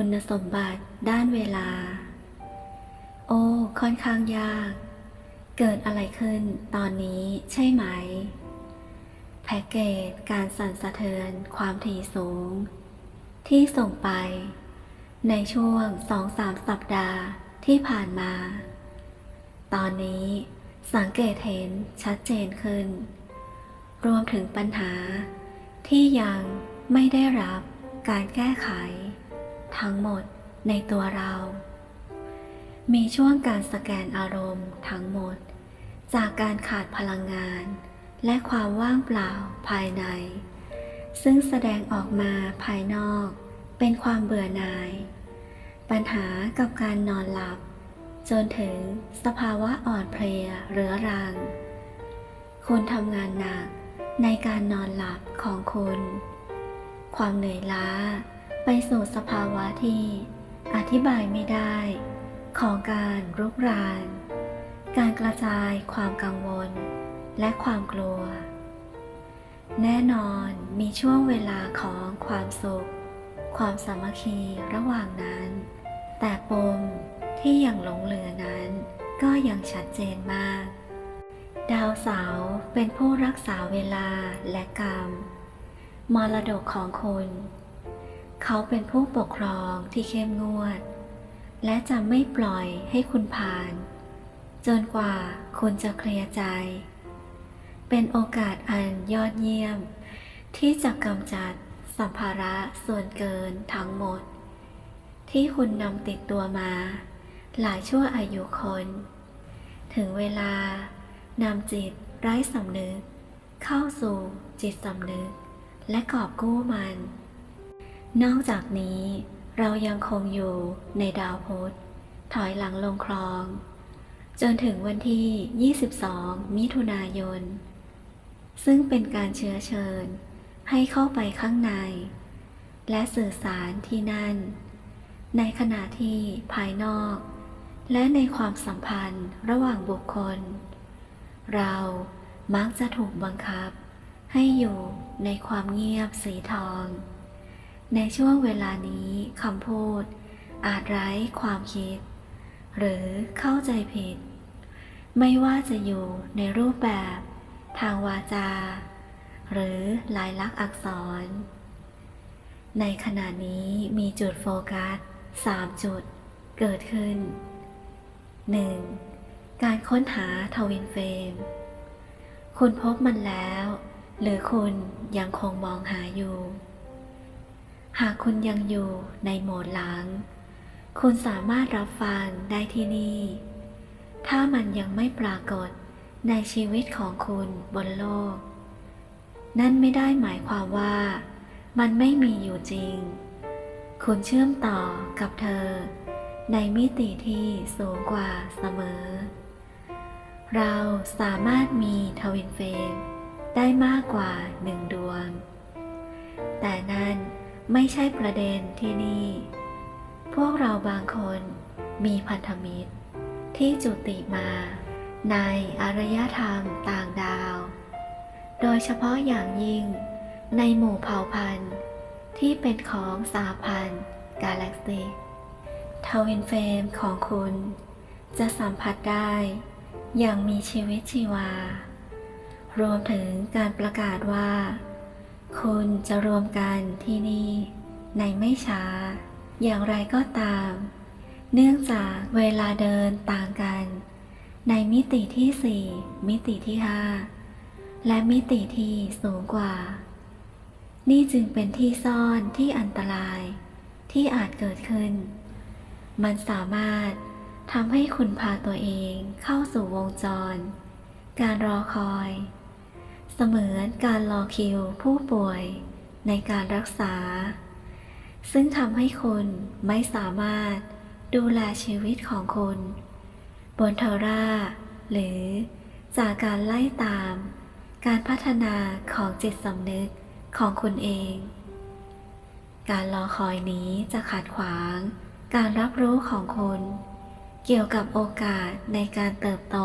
คุณสมบัติด้านเวลา โอ้ ค่อนข้างยาก เกิดอะไรขึ้นตอนนี้ใช่ไหม แพ็กเกจการสั่นสะเทือนความถี่สูง ที่ส่งไป ในช่วงสองสามสัปดาห์ที่ผ่านมา ตอนนี้สังเกตเห็นชัดเจนขึ้น รวมถึงปัญหาที่ยังไม่ได้รับการแก้ไข ทั้งหมดในตัวเรา มีช่วงการสแกนอารมณ์ทั้งหมด จากการขาดพลังงาน และความว่างเปล่าภายใน ซึ่งแสดงออกมาภายนอกเป็นความเบื่อหน่าย ปัญหากับการนอนหลับ จนถึงสภาวะอ่อนเพลียเรื้อรัง คุณทำงานหนักในการนอนหลับของคุณ ความเหนื่อยล้า ไปสู่สภาวะที่อธิบายไม่ได้ ของการรุกราน การกระจายความกังวล และความกลัว แน่นอนมีช่วงเวลาของความสุข ความสามัคคีระหว่างนั้น แต่ปมที่ยังหลงเหลือนั้น ก็ยังชัดเจนมาก ดาวเสาเป็นผู้รักษาเวลาและกรรม มรดกของคุณ เขาเป็นผู้ปกครองที่เข้มงวด และจะไม่ปล่อยให้คุณผ่าน จนกว่าคุณจะเคลียร์ใจ เป็นโอกาสอันยอดเยี่ยม ที่จะกำจัดสัมภาระส่วนเกินทั้งหมด ที่คุณนำติดตัวมา หลายชั่วอายุคน ถึงเวลานำจิตไร้สำนึก เข้าสู่จิตสำนึก และกอบกู้มัน นอกจากนี้เรายังคงอยู่ในดาวพุธถอยหลังลงคลอง จนถึงวันที่ 22 มิถุนายน ซึ่งเป็นการเชื้อเชิญให้เข้าไปข้างใน และสื่อสารที่นั่น ในขณะที่ภายนอก และในความสัมพันธ์ระหว่างบุคคล เรามักจะถูกบังคับให้อยู่ในความเงียบสีทอง ในช่วงเวลานี้คำพูด อาจไร้ความคิด หรือเข้าใจผิด ไม่ว่าจะอยู่ในรูปแบบ ทางวาจา หรือลายลักษณ์อักษร ในขณะนี้มีจุดโฟกัส 3 จุดเกิดขึ้น 1. การค้นหาทวินเฟรมคุณพบมันแล้ว หรือคุณยังคงมองหาอยู่ หากคุณยังอยู่ในโหมดหลังคุณสามารถรับฟังได้ที่นี่ ถ้ามันยังไม่ปรากฏในชีวิตของคุณบนโลก นั่นไม่ได้หมายความว่า มันไม่มีอยู่จริง คุณเชื่อมต่อกับเธอ ในมิติที่สูงกว่าเสมอ เราสามารถมีทวินเฟรมได้มากกว่าหนึ่งดวง แต่นั่น ไม่ใช่ประเด็นที่นี่ พวกเราบางคนมีพันธมิตร ที่จุติมา ในอารยธรรมต่างดาว โดยเฉพาะอย่างยิ่งในหมู่เผ่าพันธุ์ ที่เป็นของสาพันธ์กาแล็กซีทวินเฟมของคุณ จะสัมผัสได้ อย่างมีชีวิตชีวา รวมถึงการประกาศว่า คุณจะรวมกันที่นี่ในไม่ช้า อย่างไรก็ตาม เนื่องจากเวลาเดินต่างกัน ในมิติที่ 4 มิติที่ 5 และมิติที่สูงกว่า นี่จึงเป็นที่ซ่อนที่อันตรายที่อาจเกิดขึ้น มันสามารถทำให้คุณพาตัวเองเข้าสู่วงจร การรอคอย เสมือนการรอคิวผู้ป่วยในการรักษา ซึ่งทำให้คุณไม่สามารถดูแลชีวิตของคุณ บนเทอร่า หรือจากการไล่ตาม การพัฒนาของจิตสำนึกของคุณเอง การรอคอยนี้จะขัดขวาง การรับรู้ของคุณ เกี่ยวกับโอกาสในการเติบโต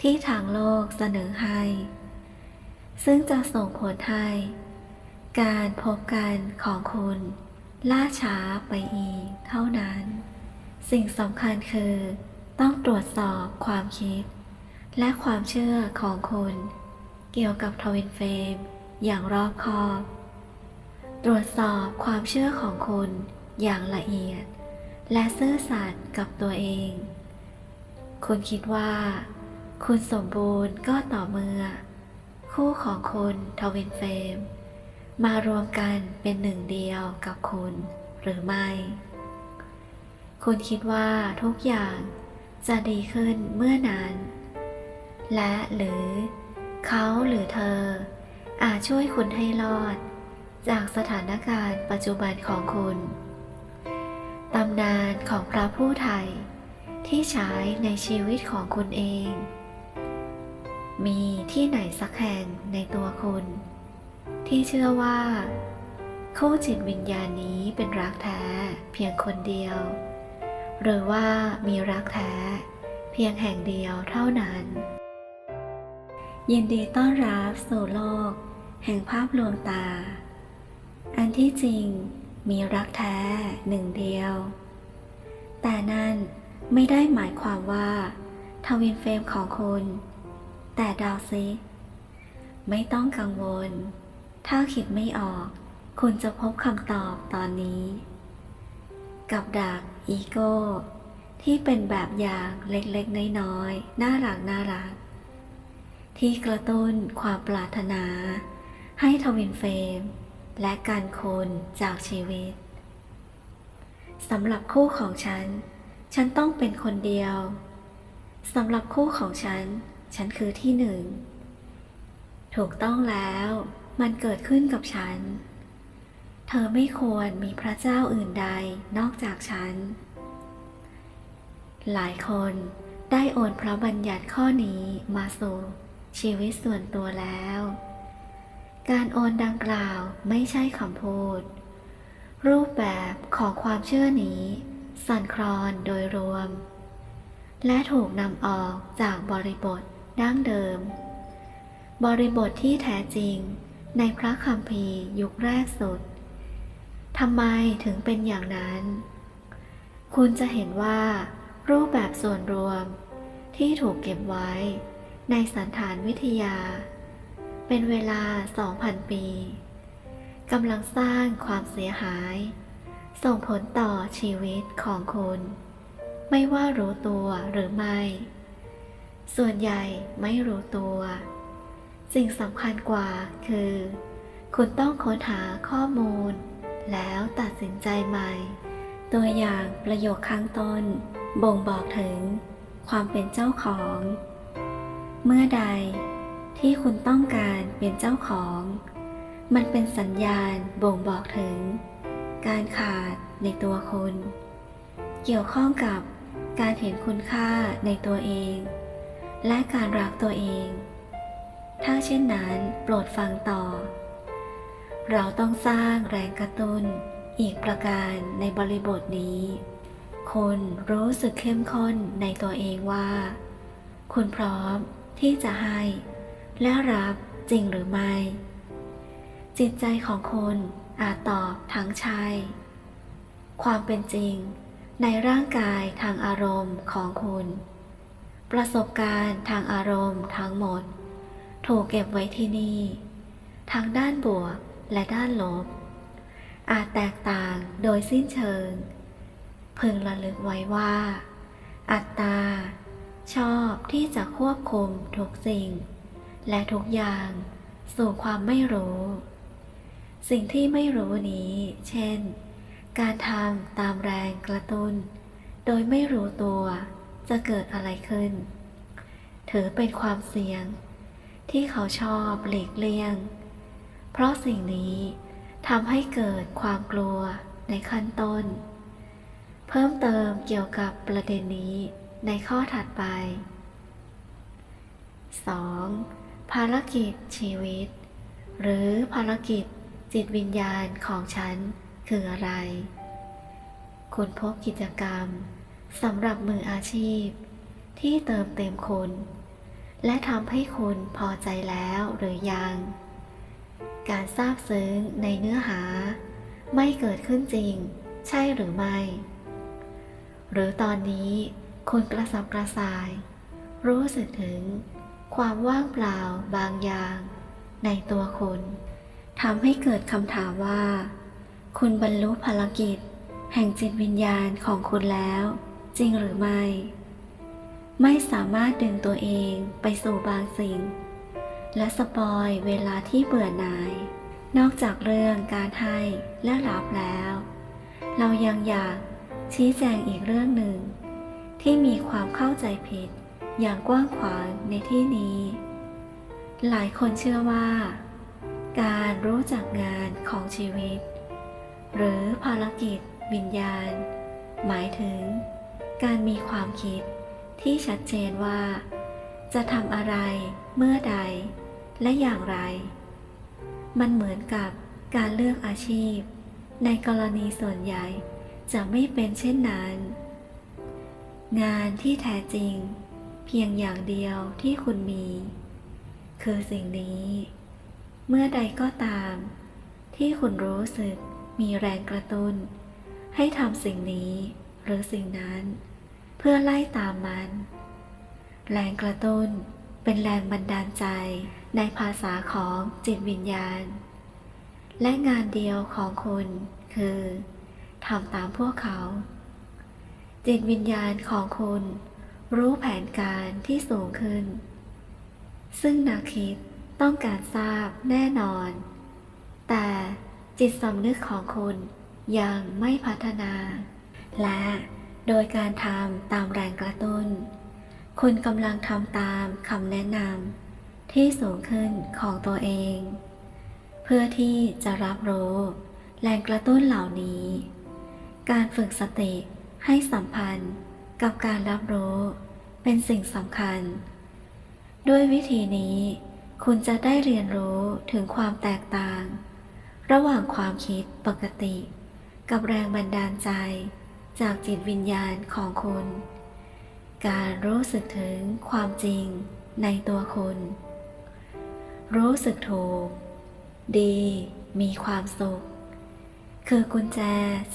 ที่ทางโลกเสนอให้ ซึ่งจะส่งผลให้การพบกันของคุณล่าช้าไปอีกเท่านั้น สิ่งสำคัญคือ ต้องตรวจสอบความคิด และความเชื่อของคุณ เกี่ยวกับทวินเฟมอย่างรอบคอบ ตรวจสอบความเชื่อของคุณอย่างละเอียด และซื่อสัตย์กับตัวเอง คุณคิดว่า คุณสมบูรณ์ก็ต่อเมื่อ คู่ของคุณทวินเฟมมารวมกันเป็นหนึ่งเดียวกับคุณหรือไม่ คุณคิดว่าทุกอย่างจะดีขึ้นเมื่อนั้น และหรือเขาหรือเธอ อาจช่วยคุณให้รอด จากสถานการณ์ปัจจุบันของคุณตำนานของพระผู้ไทยที่ใช้ในชีวิตของคุณเอง มีที่ไหนสักแห่งในตัวคุณ ที่เชื่อว่าคู่จิตวิญญาณนี้เป็นรักแท้เพียงคนเดียว หรือว่ามีรักแท้เพียงแห่งเดียวเท่านั้น ยินดีต้อนรับสู่โลก แห่งภาพลวงตา อันที่จริงมีรักแท้หนึ่งเดียว แต่นั่นไม่ได้หมายความว่า ทวินเฟรมของคุณ แต่ดาวซิไม่ต้องกังวล ถ้าคิดไม่ออก คุณจะพบคำตอบตอนนี้ กับดักอีโก้ ที่เป็นแบบอย่างเล็กๆ น้อยๆ น่ารักน่ารัก ที่กระตุ้นความปรารถนา ให้ทวินเฟรมและการคนจากชีวิตสำหรับคู่ของฉัน ฉันต้องเป็นคนเดียวสำหรับคู่ของฉัน ฉันคือที่หนึ่ง ถูกต้องแล้วมันเกิดขึ้นกับฉัน เธอไม่ควรมีพระเจ้าอื่นใดนอกจากฉัน หลายคนได้โอนพระบัญญัติข้อนี้มาสู่ชีวิตส่วนตัวแล้ว การโอนดังกล่าวไม่ใช่คำพูด รูปแบบของความเชื่อนี้สั่นคลอนโดยรวม และถูกนำออกจากบริบท ดั้งเดิม บริบทที่แท้จริงในพระคัมภีร์ยุคแรกสุดทำไมถึงเป็นอย่างนั้น คุณจะเห็นว่ารูปแบบส่วนรวมที่ถูกเก็บไว้ในสันฐานวิทยา เป็นเวลา 2,000 ปีกำลังสร้างความเสียหาย ส่งผลต่อชีวิตของคุณ ไม่ว่ารู้ตัวหรือไม่ ส่วนใหญ่ไม่รู้ตัว สิ่งสำคัญกว่าคือ คุณต้องค้นหาข้อมูล แล้วตัดสินใจใหม่ ตัวอย่างประโยคข้างต้น บ่งบอกถึงความเป็นเจ้าของ เมื่อใดที่คุณต้องการเป็นเจ้าของ มันเป็นสัญญาณบ่งบอกถึง การขาดในตัวคุณ เกี่ยวข้องกับการเห็นคุณค่าในตัวเอง และการรักตัวเอง ถ้าเช่นนั้นโปรดฟังต่อ เราต้องสร้างแรงกระตุ้นอีกประการในบริบทนี้ คุณรู้สึกเข้มข้นในตัวเองว่า คุณพร้อมที่จะให้ และรับจริงหรือไม่ จิตใจของคุณอาจตอบทั้งใช่ความเป็นจริงในร่างกายทางอารมณ์ของคุณ ประสบการณ์ทางอารมณ์ทั้งหมด ถูกเก็บไว้ที่นี่ ทั้งด้านบวกและด้านลบ อาจแตกต่างโดยสิ้นเชิง พึงระลึกไว้ว่า อัตตา ชอบที่จะควบคุมทุกสิ่ง และทุกอย่างสู่ความไม่รู้ สิ่งที่ไม่รู้นี้ เช่น การทำตามแรงกระตุ้น โดยไม่รู้ตัว จะเกิดอะไรขึ้น ถือเป็นความเสี่ยง ที่เขาชอบหลีกเลี่ยง เพราะสิ่งนี้ทำให้เกิดความกลัวในขั้นต้น เพิ่มเติมเกี่ยวกับประเด็นนี้ในข้อถัดไป 2. ภารกิจชีวิต หรือภารกิจจิตวิญญาณของฉันคืออะไร คุณพบกิจกรรม สำหรับมืออาชีพ ที่เติมเต็มคุณและทำให้คุณพอใจแล้วหรือยัง การทราบซึ้งในเนื้อหา ไม่เกิดขึ้นจริง ใช่หรือไม่ หรือตอนนี้คุณกระสับกระส่าย รู้สึกถึงความว่างเปล่าบางอย่าง ในตัวคุณทำให้เกิดคำถามว่า คุณบรรลุภารกิจ แห่งจิตวิญญาณของคุณแล้ว จริงหรือไม่ ไม่สามารถดึงตัวเองไปสู่บางสิ่ง และสปอยเวลาที่เบื่อหน่าย นอกจากเรื่องการให้และรับแล้ว เรายังอยากชี้แจงอีกเรื่องหนึ่ง ที่มีความเข้าใจผิดอย่างกว้างขวางในที่นี้ หลายคนเชื่อว่า การรู้จักงานของชีวิต หรือภารกิจวิญญาณ หมายถึง การมีความคิดที่ชัดเจนว่า จะทำอะไรเมื่อใด และอย่างไร มันเหมือนกับการเลือกอาชีพ ในกรณีส่วนใหญ่จะไม่เป็นเช่นนั้น งานที่แท้จริง เพียงอย่างเดียวที่คุณมี คือสิ่งนี้ เมื่อใดก็ตาม ที่คุณรู้สึกมีแรงกระตุ้น ให้ทำสิ่งนี้หรือสิ่งนั้น เพื่อไล่ตามมัน แรงกระตุ้นเป็นแรงบันดาลใจในภาษาของจิตวิญญาณ และงานเดียวของคุณคือทำตามพวกเขา จิตวิญญาณของคุณรู้แผนการที่สูงขึ้น ซึ่งนักคิดต้องการทราบแน่นอน แต่จิตสำนึกของคุณยังไม่พัฒนา และ โดยการทำตามแรงกระตุ้น คุณกำลังทำตามคำแนะนำที่สูงขึ้นของตัวเอง เพื่อที่จะรับรู้แรงกระตุ้นเหล่านี้ การฝึกสติให้สัมพันธ์กับการรับรู้เป็นสิ่งสำคัญ ด้วยวิธีนี้ คุณจะได้เรียนรู้ถึงความแตกต่าง ระหว่างความคิดปกติ กับแรงบันดาลใจ จากจิตวิญญาณของคุณ การรู้สึกถึงความจริงในตัวคุณ รู้สึกถูก ดี มีความสุข คือกุญแจ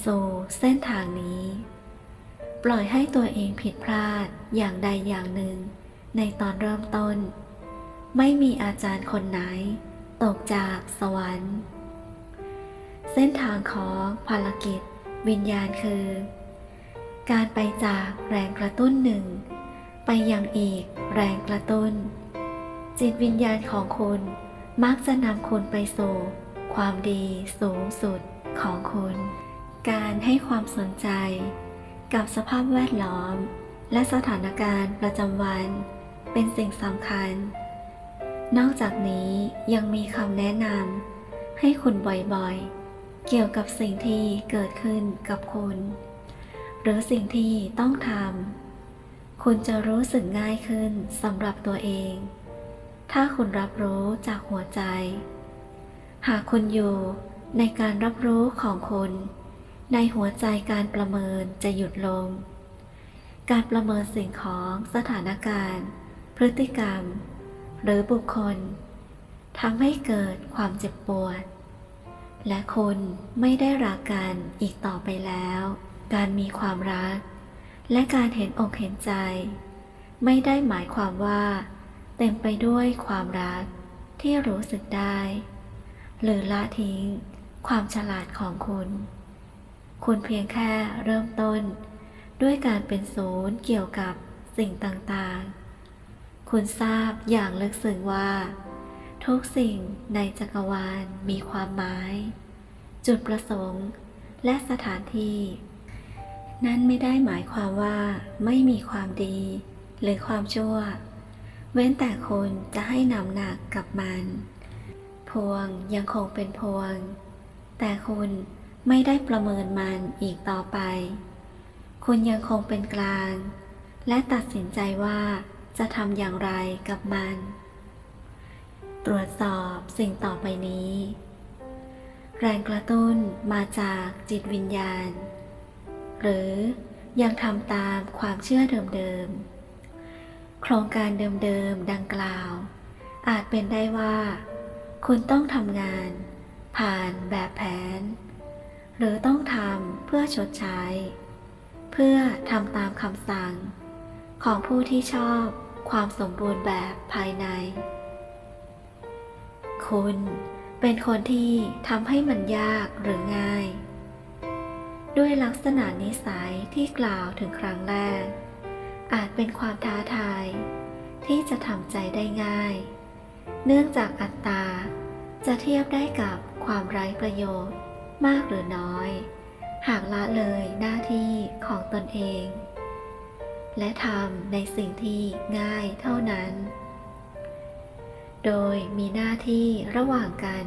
สู่เส้นทางนี้ ปล่อยให้ตัวเองผิดพลาดอย่างใดอย่างหนึ่ง ในตอนเริ่มต้น ไม่มีอาจารย์คนไหน ตกจากสวรรค์ เส้นทางของภารกิจวิญญาณคือ การไปจากแรงกระตุ้นหนึ่ง ไปยังอีกแรงกระตุ้น จิตวิญญาณของคุณมักจะนำคุณไปสู่ ความดีสูงสุดของคุณ การให้ความสนใจ กับสภาพแวดล้อม และสถานการณ์ประจำวัน เป็นสิ่งสำคัญ นอกจากนี้ยังมีคำแนะนำให้คุณบ่อยๆ เกี่ยวกับสิ่งที่เกิดขึ้นกับคุณ หรือสิ่งที่ต้องทำคุณจะรู้สึกง่ายขึ้นสำหรับตัวเอง ถ้าคุณรับรู้จากหัวใจ หากคุณอยู่ในการรับรู้ของคุณในหัวใจการประเมินจะหยุดลง การประเมินสิ่งของสถานการณ์ พฤติกรรม หรือบุคคลทำให้เกิดความเจ็บปวด และคุณไม่ได้รักกันอีกต่อไปแล้ว การมีความรัก และการเห็นอกเห็นใจ ไม่ได้หมายความว่า เต็มไปด้วยความรักที่รู้สึกได้ หรือละทิ้งความฉลาดของคุณ คุณเพียงแค่เริ่มต้น ด้วยการเป็นศูนย์เกี่ยวกับสิ่งต่างๆ คุณทราบอย่างลึกซึ้งว่า ทุกสิ่งในจักรวาลมีความหมาย จุดประสงค์และสถานที่ นั่นไม่ได้หมายความว่าไม่มีความดี หรือความชั่ว เว้นแต่คุณจะให้นำหนักกับมัน พวงยังคงเป็นพวง แต่คุณไม่ได้ประเมินมันอีกต่อไป คุณยังคงเป็นกลาง และตัดสินใจว่าจะทำอย่างไรกับมัน ตรวจสอบสิ่งต่อไปนี้ แรงกระตุ้นมาจากจิตวิญญาณ หรือยังทำตามความเชื่อเดิมๆ โครงการเดิมๆ ดังกล่าว อาจเป็นได้ว่า คุณต้องทำงาน ผ่านแบบแผน หรือต้องทำเพื่อชดใช้ เพื่อทำตามคำสั่ง ของผู้ที่ชอบความสมบูรณ์แบบภายใน คุณเป็นคนที่ทำให้มันยากหรือง่าย ด้วยลักษณะนิสัยที่กล่าวถึงครั้งแรก อาจเป็นความท้าทาย ที่จะทำใจได้ง่าย เนื่องจากอัตตา จะเทียบได้กับความไร้ประโยชน์มากหรือน้อย หากละเลยหน้าที่ของตนเอง และทำในสิ่งที่ง่ายเท่านั้น โดยมีหน้าที่ระหว่างกัน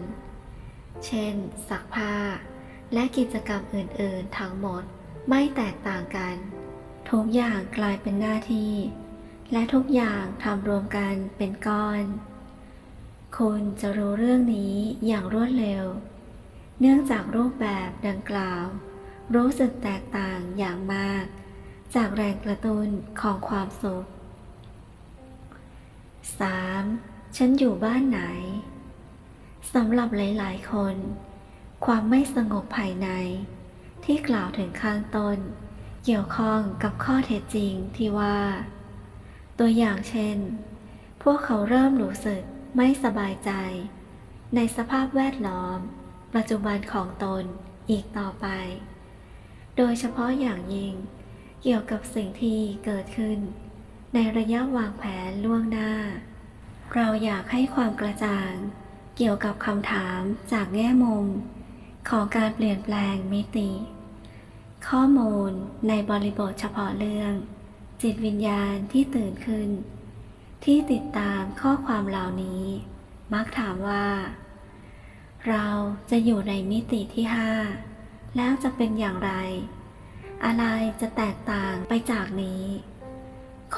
เช่นซักผ้า และกิจกรรมอื่นๆ ทั้งหมดไม่แตกต่างกัน ทุกอย่างกลายเป็นหน้าที่ และทุกอย่างทำรวมกันเป็นก้อน คุณจะรู้เรื่องนี้อย่างรวดเร็ว เนื่องจากรูปแบบดังกล่าว รู้สึกแตกต่างอย่างมาก จากแรงกระตุ้นของความสุข 3. ฉันอยู่บ้านไหนสำหรับหลาย ๆ คน ความไม่สงบภายใน ที่กล่าวถึงข้างต้น เกี่ยวข้องกับข้อเท็จจริงที่ว่า ตัวอย่างเช่น พวกเขาเริ่มรู้สึกไม่สบายใจ ในสภาพแวดล้อม ปัจจุบันของตนอีกต่อไป โดยเฉพาะอย่างยิ่ง เกี่ยวกับสิ่งที่เกิดขึ้น ในระยะวางแผนล่วงหน้า เราอยากให้ความกระจ่าง เกี่ยวกับคำถามจากแง่มุม ของการเปลี่ยนแปลงมิติ ข้อมูลในบริบทเฉพาะเรื่อง จิตวิญญาณที่ตื่นขึ้น ที่ติดตามข้อความเหล่านี้ มักถามว่า เราจะอยู่ในมิติที่ห้าแล้วจะเป็นอย่างไร อะไรจะแตกต่างไปจากนี้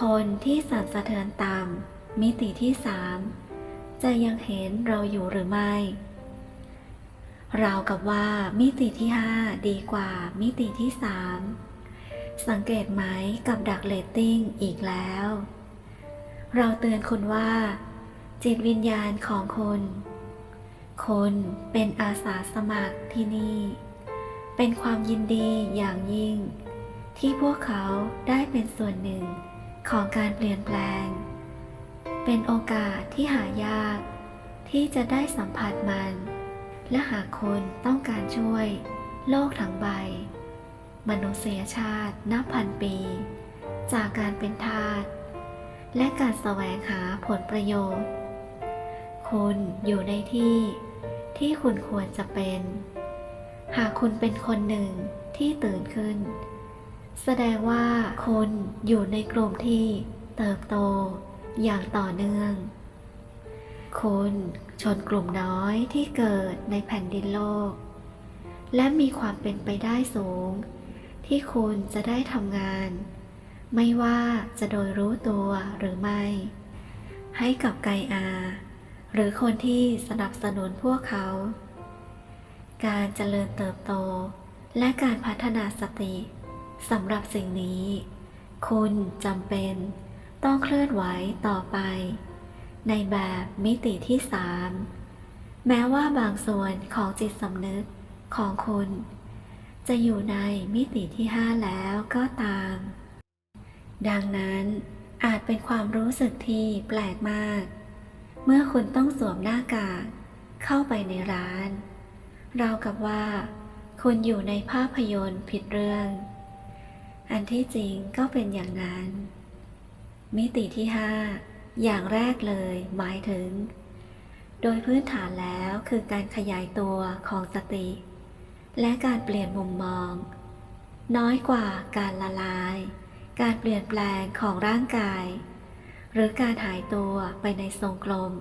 คนที่สั่นสะเทือนต่ำมิติที่สามจะยังเห็นเราอยู่หรือไม่ ราวกับว่ามิติที่ห้าดีกว่ามิติที่สามสังเกตไหมกับดักเลตติ้งอีกแล้ว เราเตือนคุณว่า จิตวิญญาณของคุณคุณเป็นอาสาสมัครที่นี่ เป็นความยินดีอย่างยิ่ง ที่พวกเขาได้เป็นส่วนหนึ่งของการเปลี่ยนแปลง เป็นโอกาสที่หายากที่จะได้สัมผัสมัน และหากคุณต้องการช่วย โลกทั้งใบ มนุษยชาตินับพันปี จากการเป็นทาสและการแสวงหาผลประโยชน์ คุณอยู่ในที่ที่คุณควรจะเป็น หากคุณเป็นคนหนึ่งที่ตื่นขึ้น แสดงว่าคุณอยู่ในกลุ่มที่เติบโตอย่างต่อเนื่อง คุณชนกลุ่มน้อยที่เกิดในแผ่นดินโลก และมีความเป็นไปได้สูง ที่คุณจะได้ทำงาน ไม่ว่าจะโดยรู้ตัวหรือไม่ ให้กับไกอา หรือคนที่สนับสนุนพวกเขา การเจริญเติบโต และการพัฒนาสติสำหรับสิ่งนี้ คุณจำเป็นต้องเคลื่อนไหวต่อไป ในแบบมิติที่สามแม้ว่าบางส่วนของจิตสำนึกของคุณ จะอยู่ในมิติที่ห้าแล้วก็ตาม ดังนั้นอาจเป็นความรู้สึกที่แปลกมาก เมื่อคุณต้องสวมหน้ากากเข้าไปในร้าน เราวกับว่าคุณอยู่ในภาพยนตร์ผิดเรื่อง อันที่จริงก็เป็นอย่างนั้น มิติที่ห้า อย่างแรกเลยหมายถึง โดยพื้นฐานแล้วคือการขยายตัวของสติ และการเปลี่ยนมุมมอง น้อยกว่าการละลาย การเปลี่ยนแปลงของร่างกาย หรือการหายตัวไปในทรงกลม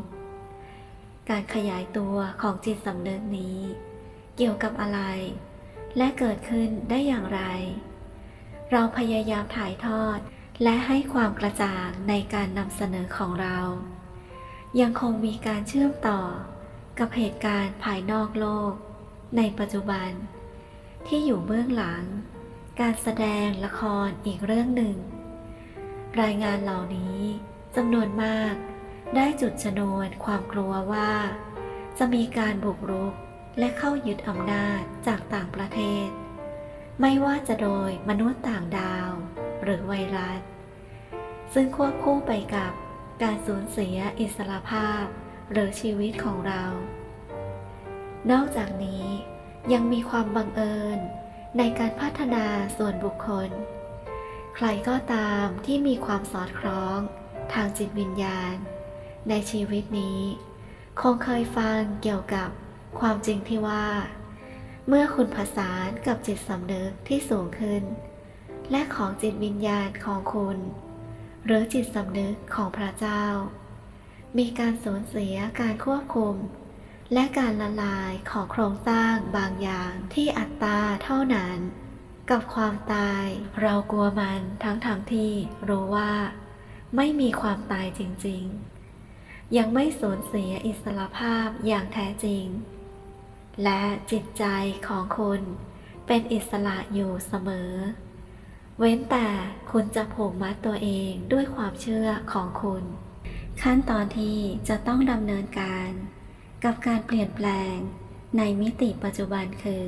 การขยายตัวของจิตสำนึกนี้ เกี่ยวกับอะไร และเกิดขึ้นได้อย่างไร เราพยายามถ่ายทอด และให้ความกระจ่างในการนำเสนอของเรา ยังคงมีการเชื่อมต่อกับเหตุการณ์ภายนอกโลก ในปัจจุบัน ที่อยู่เบื้องหลัง การแสดงละครอีกเรื่องหนึ่ง รายงานเหล่านี้จำนวนมากได้จุดชนวนความกลัวว่า จะมีการบุกรุกและเข้ายึดอำนาจจากต่างประเทศ ไม่ว่าจะโดยมนุษย์ต่างดาว หรือไวรัส ซึ่งควบคู่ไปกับการสูญเสียอิสรภาพ หรือชีวิตของเรา นอกจากนี้ยังมีความบังเอิญในการพัฒนาส่วนบุคคล ใครก็ตามที่มีความสอดคล้องทางจิตวิญญาณ ในชีวิตนี้ คงเคยฟังเกี่ยวกับความจริงที่ว่า เมื่อคุณผสานกับจิตสำนึกที่สูงขึ้น และของจิตวิญญาณของคุณ หรือจิตสำนึกของพระเจ้า มีการสูญเสียการควบคุม และการละลายของโครงสร้างบางอย่างที่อัตตาเท่านั้น กับความตายเรากลัวมันทั้งทางที่รู้ว่า ไม่มีความตายจริงๆ ยังไม่สูญเสียอิสรภาพอย่างแท้จริง และจิตใจของคุณเป็นอิสระอยู่เสมอ เว้นแต่คุณจะผูกมัดตัวเองด้วยความเชื่อของคุณ ขั้นตอนที่จะต้องดำเนินการ กับการเปลี่ยนแปลงในมิติปัจจุบันคือ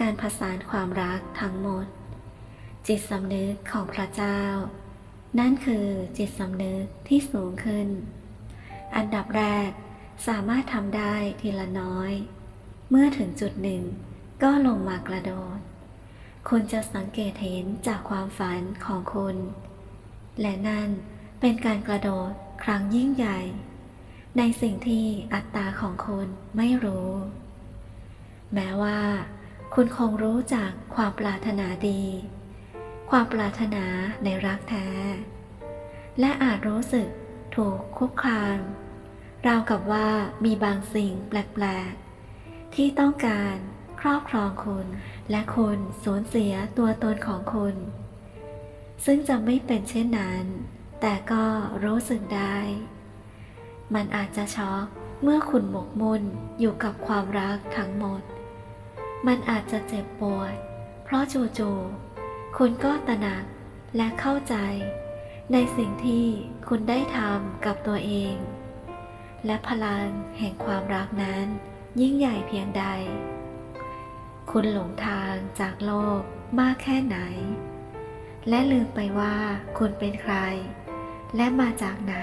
การผสานความรักทั้งหมด จิตสำนึกของพระเจ้า นั่นคือจิตสำนึกที่สูงขึ้น อันดับแรกสามารถทำได้ทีละน้อย เมื่อถึงจุดหนึ่งก็ลงมากระโดด คุณจะสังเกตเห็นจากความฝันของคุณ และนั่นเป็นการกระโดดครั้งยิ่งใหญ่ ในสิ่งที่อัตตาของคุณไม่รู้ แม้ว่า คุณคงรู้จากความปรารถนาดี ความปรารถนาในรักแท้ และอาจรู้สึกถูกคุกคามราวกับว่ามีบางสิ่งแปลกๆ ที่ต้องการ รอบครองคุณ และคุณสูญเสียตัวตนของคุณ ซึ่งจะไม่เป็นเช่นนั้น แต่ก็รู้สึกได้ มันอาจจะช็อกเมื่อคุณหมกมุ่นอยู่กับความรักทั้งหมด มันอาจจะเจ็บปวด เพราะจู่ๆคุณก็ตระหนักและเข้าใจ ในสิ่งที่คุณได้ทำกับตัวเอง และพลังแห่งความรักนั้นยิ่งใหญ่เพียงใด คุณหลงทางจากโลกมากแค่ไหน และลืมไปว่าคุณเป็นใคร และมาจากไหน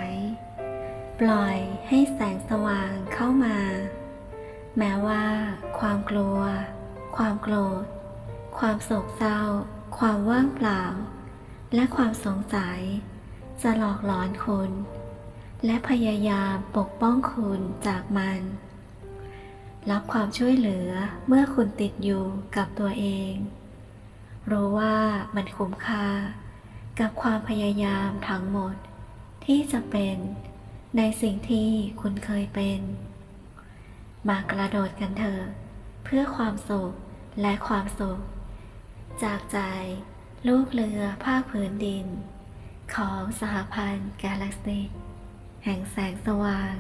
ปล่อยให้แสงสว่างเข้ามา แม้ว่า ความกลัว ความโกรธ ความโศกเศร้า ความว่างเปล่า และความสงสัย จะหลอกหลอนคุณ และพยายามปกป้องคุณจากมัน รับความช่วยเหลือเมื่อคุณติดอยู่กับตัวเอง รู้ว่ามันคุ้มค่า กับความพยายามทั้งหมด ที่จะเป็นในสิ่งที่คุณเคยเป็น มากระโดดกันเถอะเพื่อความสุขและความสุข จากใจลูกเรือภาคพื้นดิน ของสหพันธ์กาแล็กซีแห่งแสงสว่าง